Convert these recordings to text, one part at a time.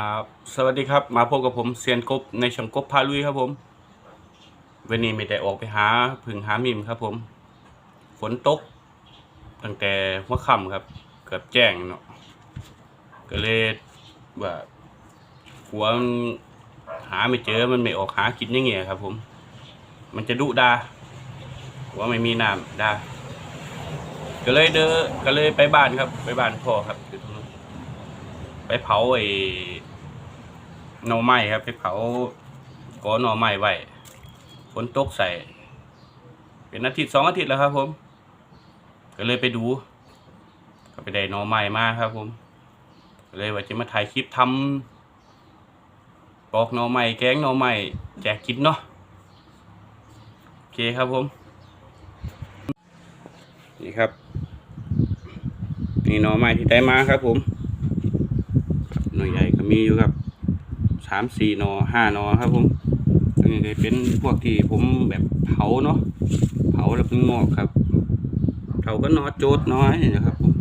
ครับสวัสดีครับ มาพบกับผมเซียนกบในช่องกบพาลุยครับผม วันนี้ไม่ได้ออกไปหาพึ่งหามิมครับผม ฝนตก ตั้งแต่หัวค่ำครับ เกือบแจ้งเนาะก็เลยว่าหัวมันหาไม่เจอมันไม่ออกหากินยังเงี้ยครับ ผม มันจะดุดาหัวไม่มีน้ำดาก็เลยเดอก็เลยไปบ้านครับ ไปบ้านพ่อครับอยู่ตรง ไปเผาไอ้หน่อไม้ครับ ไปเผาก่อนหน่อไม้ไว้ฝนตกใส่ เป็นอาทิตย์สองอาทิตย์แล้วครับ ผม ก็เลยไปดู ก็ไปได้หน่อไม้มาครับ ผมก็เลยว่าจะมาถ่ายคลิปทำปอกหน่อไม้แกงหน่อไม้แจกกินเนาะโอเคครับผม นี่ครับ นี่หน่อไม้ที่ได้มาครับผม หน่วยใหญ่ก็มีอยู่ครับสามสี่นอห้านอครับผมอันนี้เป็นพวกที่ผมแบบเผาเนาะเผาแล้วเป็นงอกครับเผาก็นอโจดน้อยนะครับผม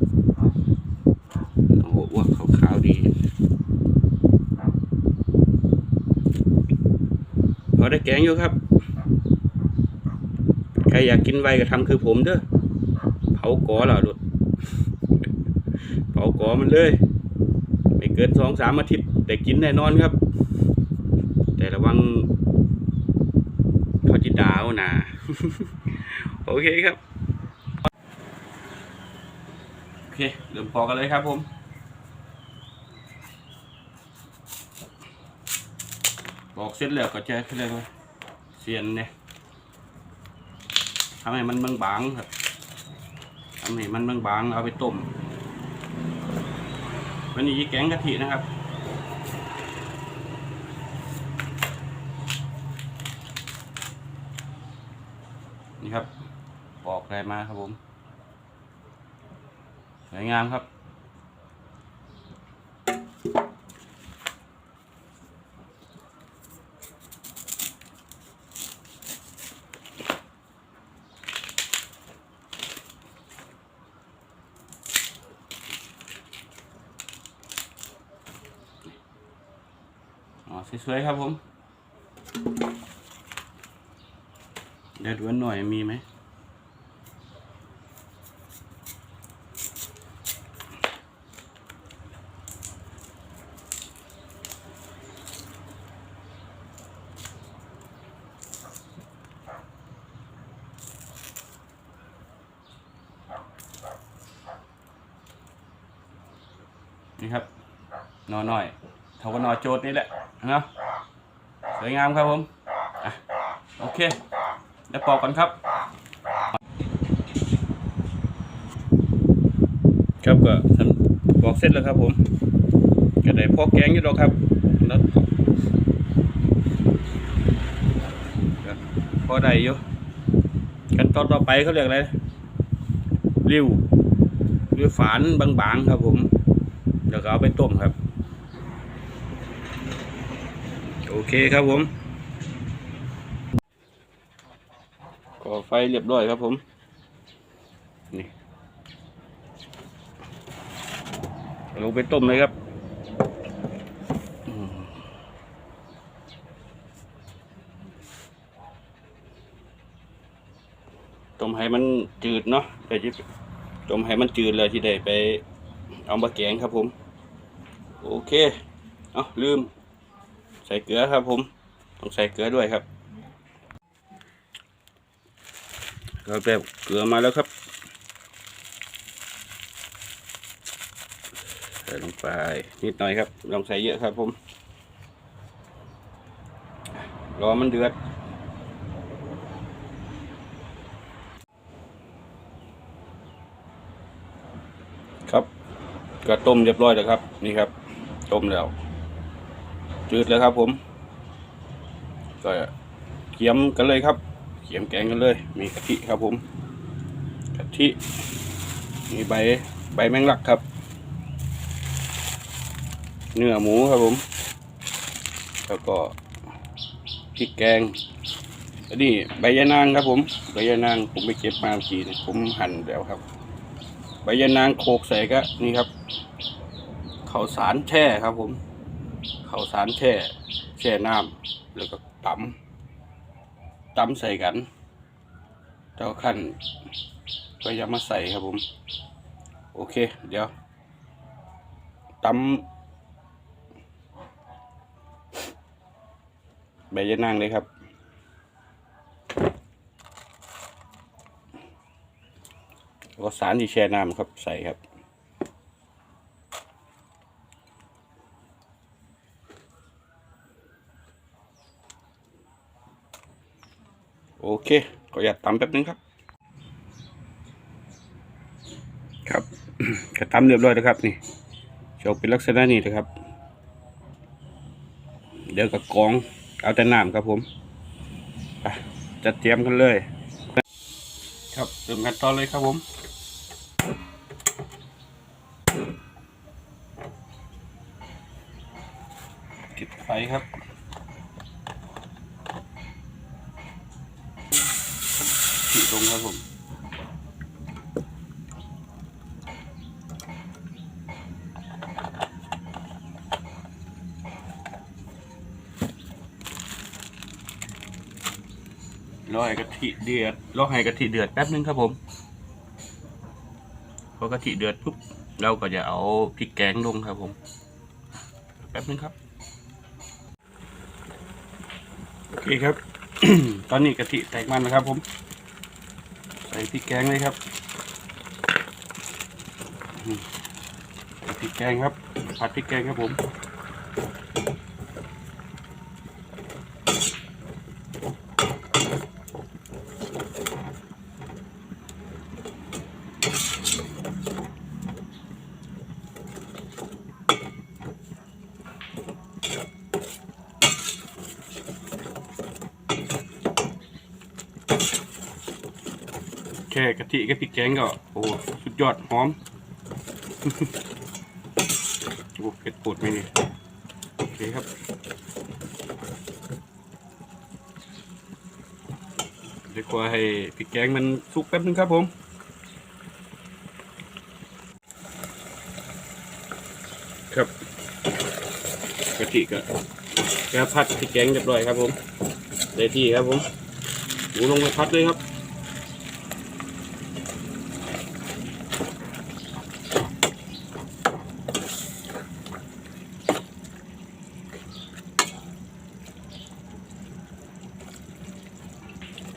โอ้โหอ้วกขาวๆดีพอได้แกงอยู่ครับใครอยากกินไวก็ทำคือผมเด้อเผากอเหรอลุดเผากอมันเลย เกินสองสามอาทิตย์ได้กินแน่นอนครับ แต่ระวังเขาจิดาวนะโอเคครับ โอเค เริ่มพอกันเลยครับผมบอกเสร็จแล้วก็จะเรียกว่าเสียนเนี่ยทำให้มันบางๆครับทำให้มันบางๆเอาไปต้ม วันนี้แกงกะทินะครับนี่ครับปอกอะไรมาครับผมสวยงามครับ อ๋อสวยๆครับผม เดี๋ยวดูหน่อยมีไหมนี่ครับนอหน่อยเท่ากับหนอโจทย์นี่แหละ เนาะสวยงามครับผมอโอเคแล้วปอกกันครับ ครับก็ฉันปอกเสร็จแล้วครับผมก็ได้พอกแกงอยู่ดอกครับแล้วพอได้อยู่กันตอนต่อไปเขาเรียกอะไรริ้วหริ้วฝานบางๆครับผม เดี๋ยวก็เอาไปต้มครับ โอเคครับผม ก่อไฟเรียบร้อยครับผม นี่ลงไปต้มเลยครับต้มให้มันจืดเนาะเดี๋ยวจะต้มให้มันจืดเลยที่ได้ไปเอามาแกงครับผม โอเค เอาลืม ใส่เกลือครับ ผมต้องใส่เกลือด้วยครับเราแบบเกลือมาแล้วครับใส่ลงไปนิดหน่อยครับลองใส่เยอะครับ ผมรอมันเดือดครับก็ต้มเรียบร้อยแล้วครับ นี่ครับ ต้มแล้ว จืดแล้วครับ ผม ก็เคี่ยมกันเลยครับเคี่ยมแกงกันเลย มีกะทิครับ ผมกะทิมีใบใบแมงลักครับ เนื้อหมูครับผม แล้วก็พริกแกงอันนี้ใบยะนางครับ ผมใบยะนางผมไปเก็บมาเมื่อกี้นะผมหั่นแล้วครับ ใบยะนางโขกใส่ก็นี่ครับข้าวสารแช่ครับผม ข้าวสารแช่แช่น้ำแล้วก็ตำตำใส่กันเจ้าขั้นก็ยังมาใส่ครับผม โอเค เดี๋ยวตำใบยะนางเลยครับแล้วก็สารที่แช่น้ำครับใส่ครับ โอเคขออยากตำแป๊บนึงครับ ครับก็ตำเรียบร้อยแล้วครับนี่จะออกเป็นลักษณะนี้นะครับ เดี๋ยวกับกรองเอาแต่น้ำครับผมไปจัดเตรียมกันเลย ครับเริ่มกันต่อเลยครับผมติดไฟครับ ลงครับผมรอให้กะทิเดือดรอให้กะทิเดือดแป๊บนึงครับผมพอกะทิเดือดปุ๊บเราก็จะเอาพริกแกงลงครับผม แป๊บนึงครับโอเคครับ ตอนนี้กะทิแตกมันนะครับผม ใส่พริกแกงเลยครับพริกแกงครับ ผัดพริกแกงครับผม แค่กะทิกับพริกแกงก็โอ้สุดยอดหอมโอ้เผ็ดปวดไหมนี่โอเคครับเดี๋ยวขอให้พริกแกงมันสุกแป๊บนึงครับผมครับกะทิก็แก้พัดพริกแกงเรียบร้อยครับผมได้ที่ครับผมหมูลงไปพัดเลยครับ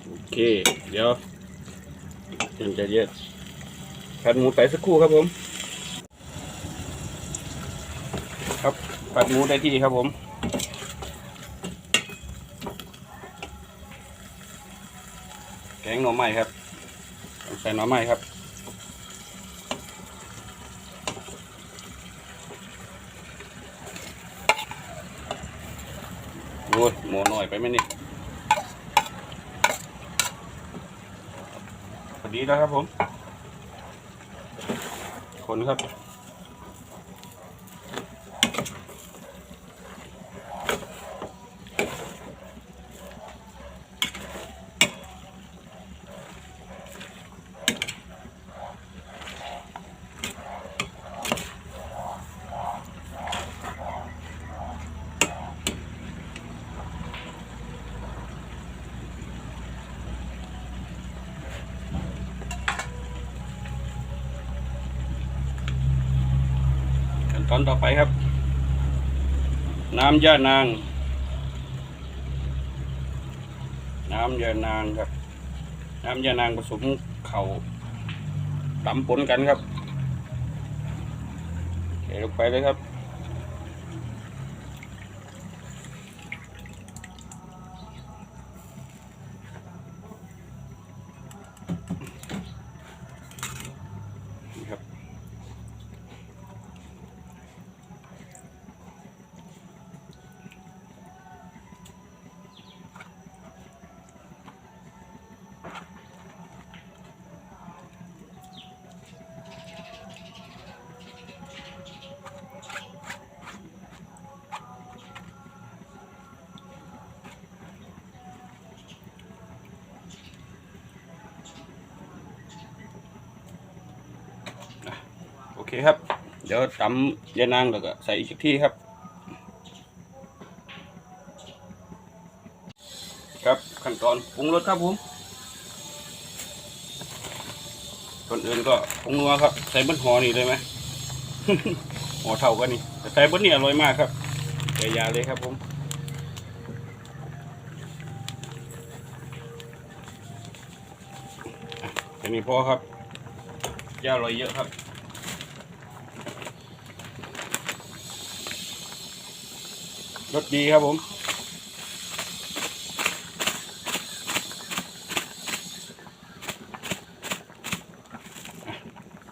โอเค เดี๋ยวเดี๋ยวจะเย็ดผัดหมูไปสักครู่ครับผม ครับผัดหมูได้ที่ครับผมแกงหน่อไม้ครับใส่หน่อไม้ครับโอ้ยหมูหน่อยไปไหมนี่ พอดีแล้วครับผม คนครับ ตอนต่อไปครับ น้ำย่านาง น้ำย่านางครับ น้ำย่านางผสมเข่าตำปนกันครับเทลงไปเลยครับ ครับ เดี๋ยวตำยานางแล้วก็ใส่อีกที่ครับ ครับขั้นตอนปรุงรสครับผมคนอื่นก็ปรุงนัวครับ ใส่บนหอนี่เลยไหมหอเท่ากันนี่แต่ใส่บนนี่อร่อยมากครับแต่ยาเลยครับผมแค่นี้พอครับยาอร่อยเยอะครับ รสดีครับผม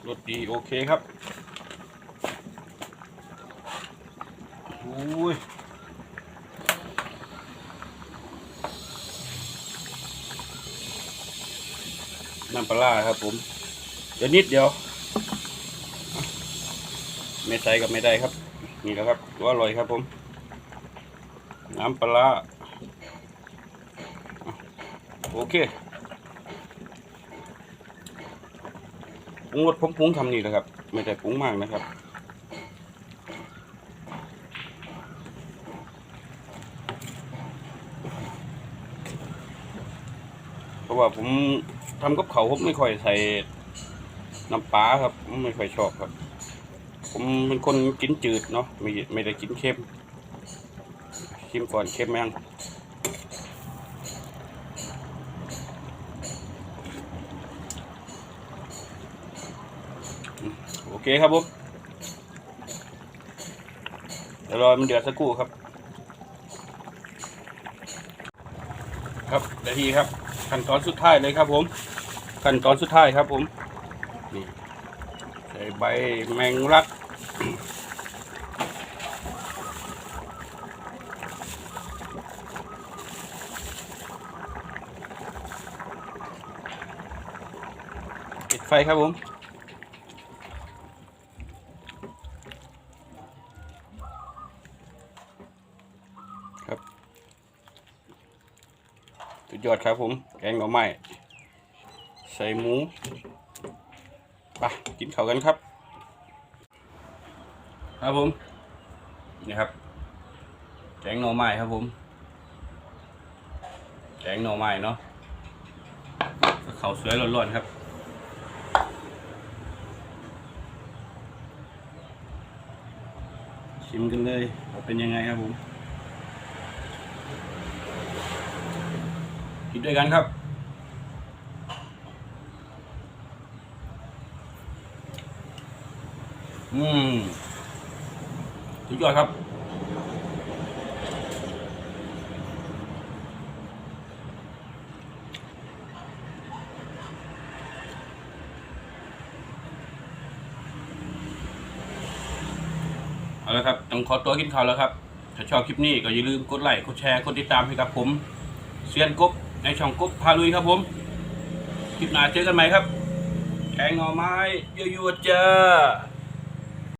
รสดีโอเคครับอุ้ยน้ำปลาครับผม เดี๋ยวนิดเดียว ไม่ใส่กับไม่ได้ครับ นี่แหละครับตัวอร่อยครับผม น้ำปลาโอเคปรุงรสผมปรุงทำนี่แหละครับ ไม่ได้ปรุงมากนะครับเพราะว่าผมทำกับเขาผมไม่ค่อยใส่น้ำปลาครับ ไม่ค่อยชอบครับ ผมเป็นคนกินจืดเนาะไม่ไม่ได้กินเค็ม ชิมก่อนเค็มยังโอเคครับผมเดี๋ยวรอมันเดือดสักครู่ครับ ครับนาทีครับ ขั้นตอนสุดท้ายเลยครับ ผม ขั้นตอนสุดท้ายครับ ผมนี่ใส่ใบแมงลัก ฟครับผมครับสุดยอดครับผม แกงหน่อไม้ใส่หมูไปกินข้าวกันครับ ครับผม นี่ครับ แกงหน่อไม้ครับผม แกงหน่อไม้เนาะข้าวสวยร้อนๆครับ ชิมกันเลยว่าเป็นยังไงครับผมกินด้วยกันครับอืมสุดยอดครับ ละครับ ต้องขอตัวกินข้าวแล้วครับ ถ้าชอบคลิปนี้ก็อย่าลืมกดไลค์กดแชร์กดติดตามให้กับผมเซียนกบในช่องกบพาลุยครับผมคลิปหน้าเจอกันใหม่ครับแกงหน่อไม้ยั่วๆจ้า